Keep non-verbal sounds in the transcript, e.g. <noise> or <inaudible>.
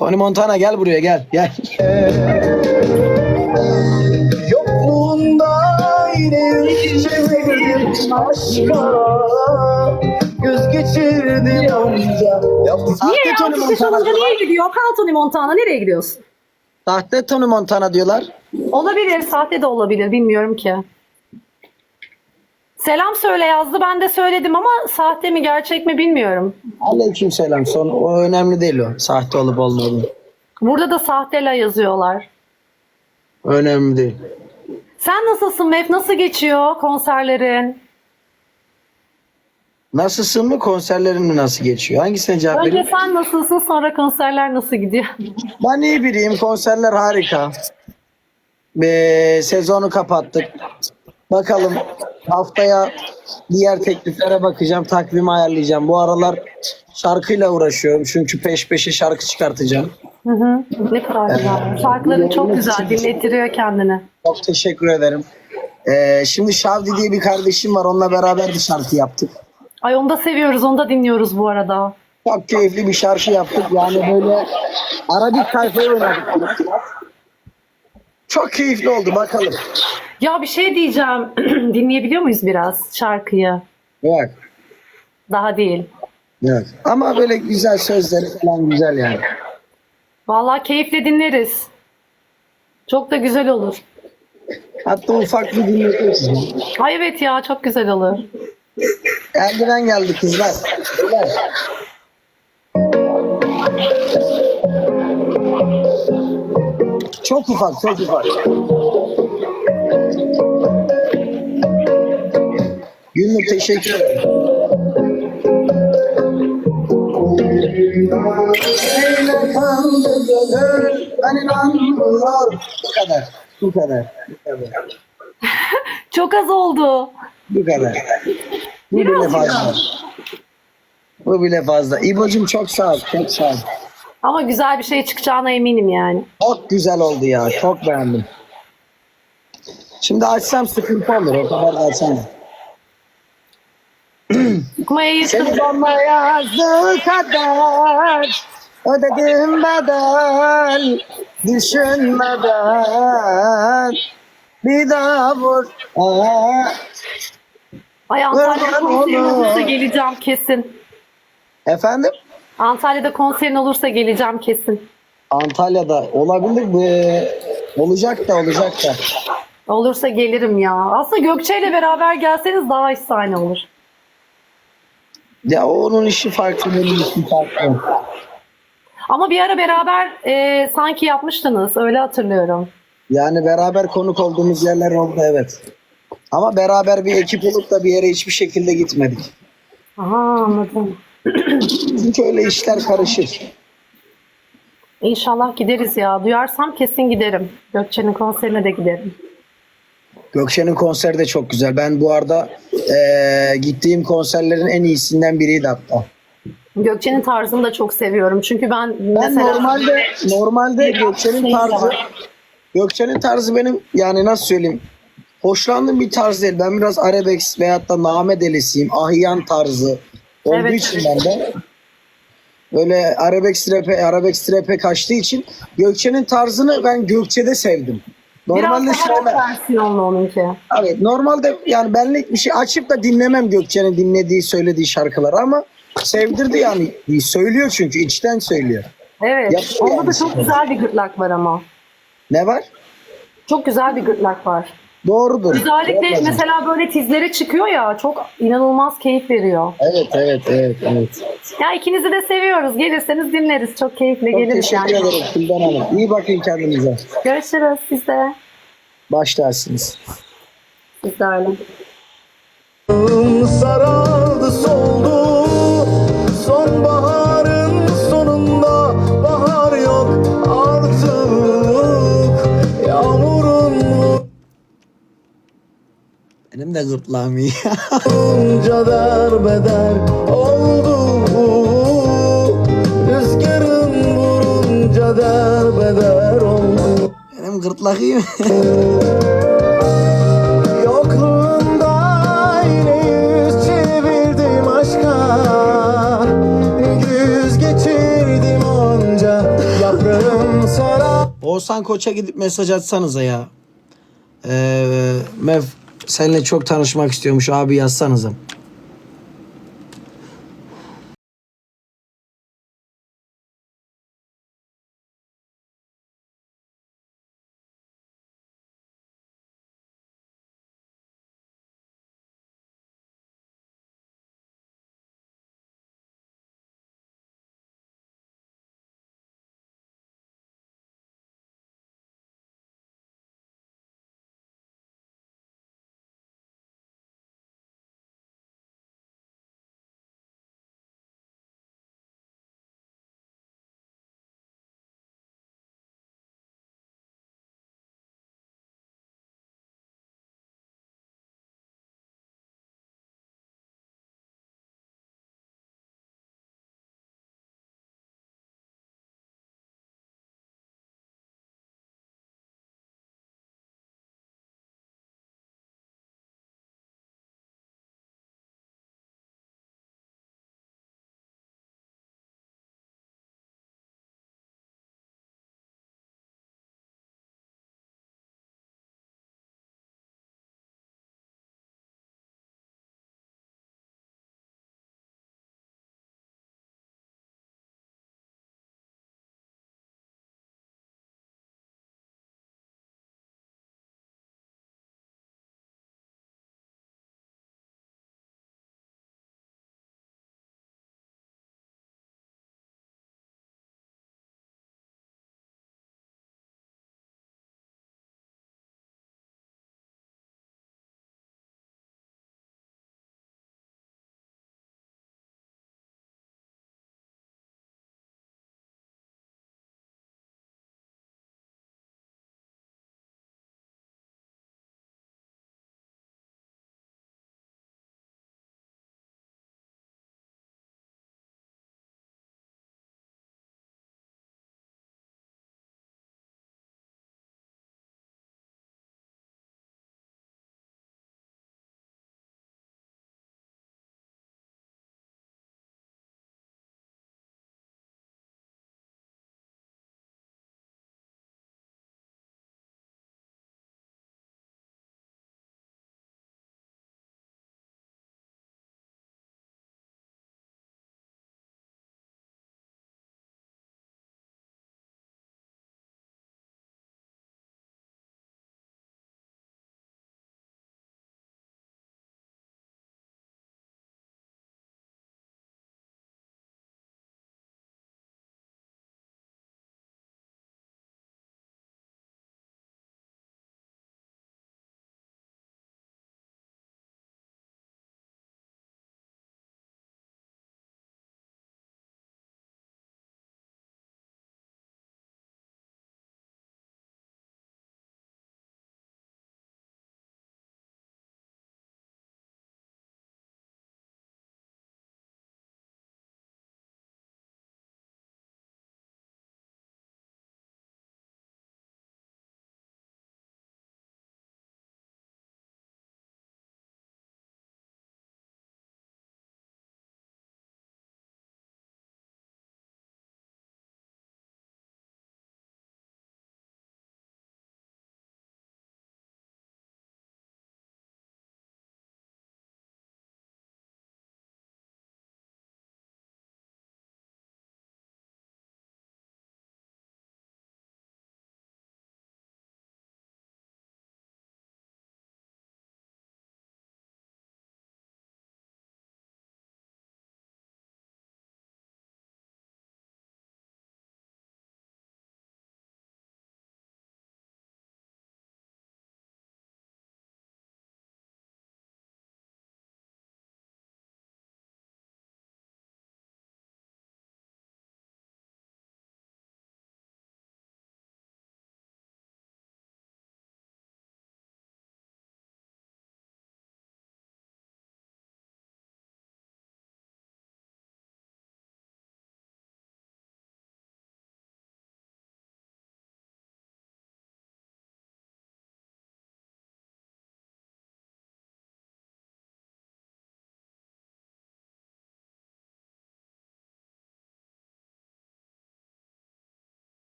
Tony Montana gel buraya gel gel. Yokluğunda yine çevirdim aşka Göz geçirdim onca Sahte Niye Tony ya? Montana diyorlar. niye gidiyor? Kal Tony Montana nereye gidiyorsun? Sahte Tony Montana diyorlar. Olabilir, sahte de olabilir. Bilmiyorum ki. Selam söyle yazdı. Ben de söyledim ama sahte mi gerçek mi bilmiyorum. Aleyküm selam. Son, o önemli değil o. Sahte olup olmadığı. Burada da sahtela yazıyorlar. Önemli değil. Sen nasılsın Mef? Nasıl geçiyor konserlerin? Nasılsın mı konserlerin mi nasıl geçiyor? Hangisine cevap Önce vereyim? sen nasılsın sonra konserler nasıl gidiyor? Ben iyi biriyim. Konserler harika. Ve sezonu kapattık. Bakalım haftaya diğer tekliflere bakacağım. Takvimi ayarlayacağım. Bu aralar şarkıyla uğraşıyorum. Çünkü peş peşe şarkı çıkartacağım. Hı hı. Ne kadar güzel. Şarkıların çok güzel. Dinlettiriyor kendini. Çok teşekkür ederim. Ee, şimdi Şavdi diye bir kardeşim var. Onunla beraber bir şarkı yaptık. Ay onu da seviyoruz. Onu da dinliyoruz bu arada. Çok keyifli bir şarkı yaptık. Yani böyle Arabik tayfayı oynadık. Çok keyifli oldu. Bakalım. Ya bir şey diyeceğim. <clears throat> Dinleyebiliyor muyuz biraz şarkıyı? Yok. Daha değil. Yok. Ama böyle güzel sözleri falan güzel yani. Vallahi keyifle dinleriz. Çok da güzel olur. Hatta ufak bir dinletiyoruz. Ay evet ya çok güzel olur. Eldiven geldi kızlar. Beyler. Çok ufak, çok ufak. Günlük teşekkür ederim. Bu kadar, bu kadar, bu kadar. Çok az oldu. Bu kadar. Bu bile fazla. Bu bile fazla. İbo'cum çok sağ ol. Çok sağ ol. Ama güzel bir şey çıkacağına eminim yani. Çok güzel oldu ya. Çok beğendim. Şimdi açsam sıkıntı olur. O kadar da açsam. Çıkmaya yakın. Seni bana yazdığı kadar ödedim bedel düşünmeden bir daha vur. Aa, Ay olursa geleceğim kesin. Efendim? Antalya'da konserin olursa geleceğim kesin. Antalya'da olabilir mi? Olacak da olacak da. Olursa gelirim ya. Aslında Gökçe ile beraber gelseniz daha efsane olur. Ya onun işi farklı, benim işim farklı. Ama bir ara beraber e, sanki yapmıştınız. Öyle hatırlıyorum. Yani beraber konuk olduğumuz yerler oldu evet. Ama beraber bir ekip olup da bir yere hiçbir şekilde gitmedik. Aha anladım. Çünkü öyle işler karışır. İnşallah gideriz ya. Duyarsam kesin giderim. Gökçe'nin konserine de giderim. Gökçe'nin konseri de çok güzel. Ben bu arada eee, gittiğim konserlerin en iyisinden biriydi hatta. Gökçe'nin tarzını da çok seviyorum. Çünkü ben, Ben mesela normalde normalde Gökçe'nin Şey tarzı. Gökçe'nin tarzı benim yani nasıl söyleyeyim hoşlandığım bir tarz değil. Ben biraz arabesk veyahut da name delisiyim. Ahyan tarzı olduğu Evet. için ben de böyle arabesk rap'e arabesk rap'e kaçtığı için Gökçe'nin tarzını ben Gökçe'de sevdim. biraz Normalde daha rock sevmem. versiyonlu onunki. Evet, normalde yani benlik bir şey açıp da dinlemem Gökçe'nin dinlediği, söylediği şarkıları ama sevdirdi yani. Söylüyor çünkü içten söylüyor. Evet. Yapıyor Onda da yani. çok güzel bir gırtlak var ama. Ne var? Çok güzel bir gırtlak var. Doğrudur. Özellikle Doğru. mesela böyle tizlere çıkıyor ya çok inanılmaz keyif veriyor. Evet, evet, evet, evet. Ya ikinizi de seviyoruz. Gelirseniz dinleriz. Çok keyifle Çok geliriz teşekkür yani. ederim Gülden Hanım. İyi bakın kendinize. Görüşürüz siz de. Başlarsınız. Siz de öyle. Sarardı soldu Benim de gırtlağım iyi. <laughs> vurunca derbeder oldu Rüzgarın vurunca derbeder oldu Benim gırtlak iyi mi? <laughs> Onca Oğuzhan Koç'a gidip mesaj atsanıza ya. Ee, Mev seninle çok tanışmak istiyormuş abi yazsanıza.